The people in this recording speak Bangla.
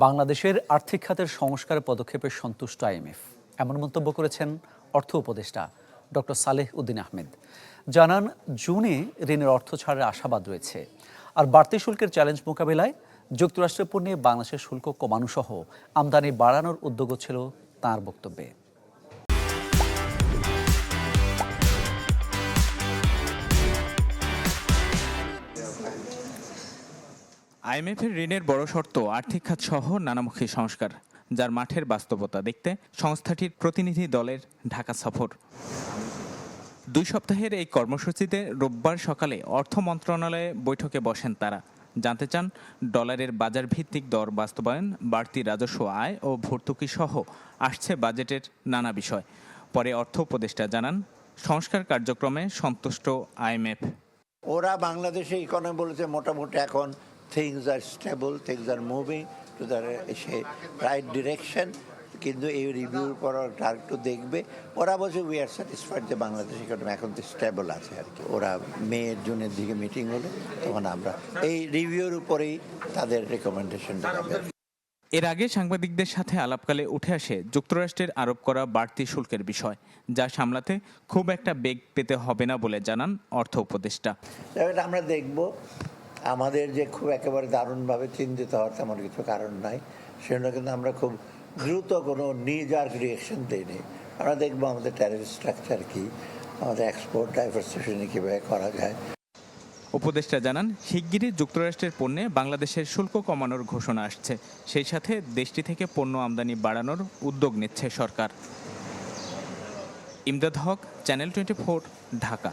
বাংলাদেশের আর্থিক খাতের সংস্কার পদক্ষেপে সন্তুষ্ট আইএমএফ। এমন মন্তব্য করেছেন অর্থ উপদেষ্টা ডক্টর সালেহ উদ্দিন আহমেদ। জানান, জুনে ঋণের অর্থ ছাড়ের আশাবাদ রয়েছে। আর বাড়তি শুল্কের চ্যালেঞ্জ মোকাবেলায় যুক্তরাষ্ট্রের পণ্যে বাংলাদেশের শুল্ক কমানো সহ আমদানি বাড়ানোর উদ্যোগও ছিল তাঁর বক্তব্যে। আইএমএফের ঋণের বড় শর্ত আর্থিক খাত সহ নানামুখী সংস্কার, যার মাঠের বাস্তবতা দেখতে সংস্থাটির প্রতিনিধি দলের ঢাকা সফর। দুই সপ্তাহের এই কর্মসূচিতে রোববার সকালে অর্থ মন্ত্রণালয়ে বৈঠকে বসেন তারা। জানতে চান, ডলারের বাজার ভিত্তিক দর বাস্তবায়ন, বাড়তি রাজস্ব আয় ও ভর্তুকি সহ আসছে বাজেটের নানা বিষয়। পরে অর্থ উপদেষ্টা জানান, সংস্কার কার্যক্রমে সন্তুষ্ট আইএমএফ। ওরা বাংলাদেশে ইকোনমি বলেছে মোটামুটি এখন আর স্টেবল থিংস আর মুভিং টু দ্য সে রাইট ডিরেকশন কিন্তু এই রিভিউর পর একটু দেখবে। ওরা বলছে উই আর স্যাটিসফাইড যে বাংলাদেশ ইকোনমি এখন তো স্টেবল আছে আর কি। ওরা মে জুনের দিকে মিটিং হলে তখন আমরা এই রিভিউর উপরেই তাদের রেকমেন্ডেশনটা যাবে এর আগে সাংবাদিকদের সাথে আলাপকালে উঠে আসে যুক্তরাষ্ট্রের আরোপ করা বাড়তি শুল্কের বিষয় যা সামলাতে খুব একটা বেগ পেতে হবে না বলে জানান অর্থ উপদেষ্টা। আমরা দেখব আমাদের যে খুব একেবারে দারুণভাবে চিন্তিত হওয়ার তেমন কিছু কারণ নাই। সেজন্য কিন্তু আমরা খুব দ্রুত কোনো নিজার রিয়েকশন দিইনি। আমরা দেখব আমাদের ট্যারিফ স্ট্রাকচার কি, আমাদের এক্সপোর্ট ডাইভার্সিফিকেশন কীভাবে করা যায়। উপদেষ্টা জানান, শিগগিরই যুক্তরাষ্ট্রের পণ্যে বাংলাদেশের শুল্ক কমানোর ঘোষণা আসছে। সেই সাথে দেশটি থেকে পণ্য আমদানি বাড়ানোর উদ্যোগ নিচ্ছে সরকার। Imdad Haque, channel twenty Dhaka.